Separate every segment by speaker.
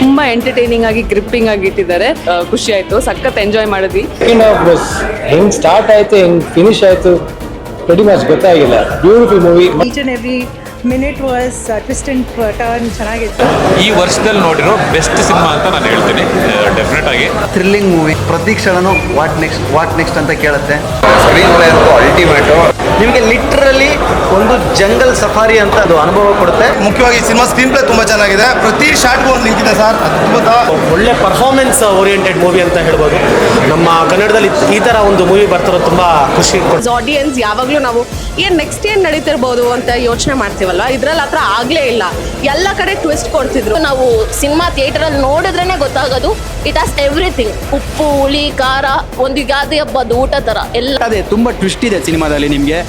Speaker 1: ತುಂಬಾ ಎಂಟರ್ಟೈನಿಂಗ್ ಆಗಿ ಗ್ರಿಪ್ಪಿಂಗ್ ಆಗಿ ಇಟ್ಟಿದ್ದಾರೆ. ಖುಷಿ ಆಯ್ತು. ಸಖತ್ ಎಂಜಾಯ್ ಮಾಡಿದ್ವಿ.
Speaker 2: ಹೆಂಗ್ ಸ್ಟಾರ್ಟ್ ಆಯ್ತು ಹೆಂಗ್ ಫಿನಿಶ್ ಆಯ್ತು ರೆಡಿ ಮಚ್ ಗೊತ್ತಾಗಿಲ್ಲ. Beautiful movie
Speaker 3: each and every minute was twist and turn ಚೆನ್ನಾಗಿತ್ತು.
Speaker 4: ಈ ವರ್ಷದಲ್ಲಿ ನೋಡಿರೋ ಬೆಸ್ಟ್ ಸಿನಿಮಾ ಅಂತ ನಾನು ಹೇಳ್ತೀನಿ. ಡೆಫಿನೆಟ್ ಆಗಿ.
Speaker 5: ಥ್ರಿಲ್ಲಿಂಗ್ ಮೂವಿ ಪ್ರತಿ ಕ್ಷಣನೂ ವಾಟ್ ನೆಕ್ಸ್ಟ್ ವಾಟ್ ನೆಕ್ಸ್ಟ್ ಅಂತ ಕೇಳುತ್ತೆ.
Speaker 6: ಸ್ಕ್ರೀನ್ ಪ್ಲೇ ಅಂತ ಅಲ್ಟಿಮೇಟ್
Speaker 5: ನಿಮಗೆ ಲಿಟ್ರಲಿ ಒಂದು ಜಂಗಲ್ ಸಫಾರಿ ಅಂತ ಅದು ಅನುಭವ ಕೊಡುತ್ತೆ.
Speaker 7: ಮುಖ್ಯವಾಗಿ ಸಿನಿಮಾ ಸ್ಕ್ರೀನ್ ಪ್ಲೇ ತುಂಬಾ ಚೆನ್ನಾಗಿದೆ. ಪ್ರತಿ ಶಾಟ್ಗೂ ಒಂದು ಲಿಂಕ್ ಇದೆ ಸರ್. ಅದ್ಭುತ.
Speaker 8: ಒಳ್ಳೆ ಪರ್ಫಾರ್ಮೆನ್ಸ್ ಓರಿಯೆಂಟೆಡ್ ಮೂವಿ ಅಂತ ಹೇಳ್ಬೋದು. ನಮ್ಮ ಕನ್ನಡದಲ್ಲಿ ಈ ತರ ಒಂದು ಮೂವಿ ಬರ್ತಿರೋದು ತುಂಬಾ ಖುಷಿ ಕೊಡ್ತು
Speaker 9: ಆಡಿಯನ್ಸ್ ಯಾವಾಗಲೂ ನಾವು ಏನ್ ನೆಕ್ಸ್ಟ್ ಏನ್ ನಡೀತಿರ್ಬೋದು ಅಂತ ಯೋಚನೆ ಮಾಡ್ತೀವಲ್ವಾ ಇದ್ರಲ್ಲಿ ಹತ್ರ ಆಗಲೇ ಇಲ್ಲ. ಎಲ್ಲ ಕಡೆ ಟ್ವಿಸ್ಟ್ ಕೊಡ್ತಿದ್ರು. ನಾವು ಸಿನಿಮಾ ಥಿಯೇಟರ್ ಅಲ್ಲಿ ನೋಡಿದ್ರೇನೆ ಗೊತ್ತಾಗೋದು ಇಟ್ ಆಸ್ ಎವ್ರಿಥಿಂಗ್ ಉಪ್ಪು ಹುಳಿ ಖಾರ ಒಂದು ಗಾದೆ ಹಬ್ಬದ ಊಟ ಥರ ಎಲ್ಲ.
Speaker 10: ಅದೇ ತುಂಬಾ ಟ್ವಿಸ್ಟ್ ಇದೆ ಸಿನಿಮಾದಲ್ಲಿ ನಿಮಗೆ.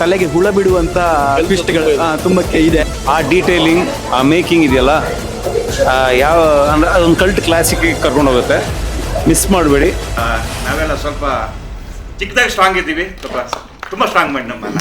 Speaker 10: ತಲೆಗೆ ಹುಳ ಬಿಡುವಂತ ಟ್ವಿಸ್ಟ್ಗಳು ತುಂಬ ಇದೆ. ಆ ಡೀಟೇಲಿಂಗ್ ಆ ಮೇಕಿಂಗ್ ಇದೆಯಲ್ಲ ಯಾವ ಅಂದ್ರೆ ಅದೊಂದು ಕಲ್ಟ್ ಕ್ಲಾಸಿಕ್ ಕರ್ಕೊಂಡು ಹೋಗುತ್ತೆ. ಮಿಸ್ ಮಾಡಬೇಡಿ.
Speaker 4: ನಾವೆಲ್ಲ ಸ್ವಲ್ಪ ಚಿಕ್ಕದಾಗಿ ಸ್ಟ್ರಾಂಗ್ ಇದ್ದೀವಿ. ಸ್ವಲ್ಪ ತುಂಬ ಸ್ಟ್ರಾಂಗ್ ಮಾಡಿ ನಮ್ಮನ್ನ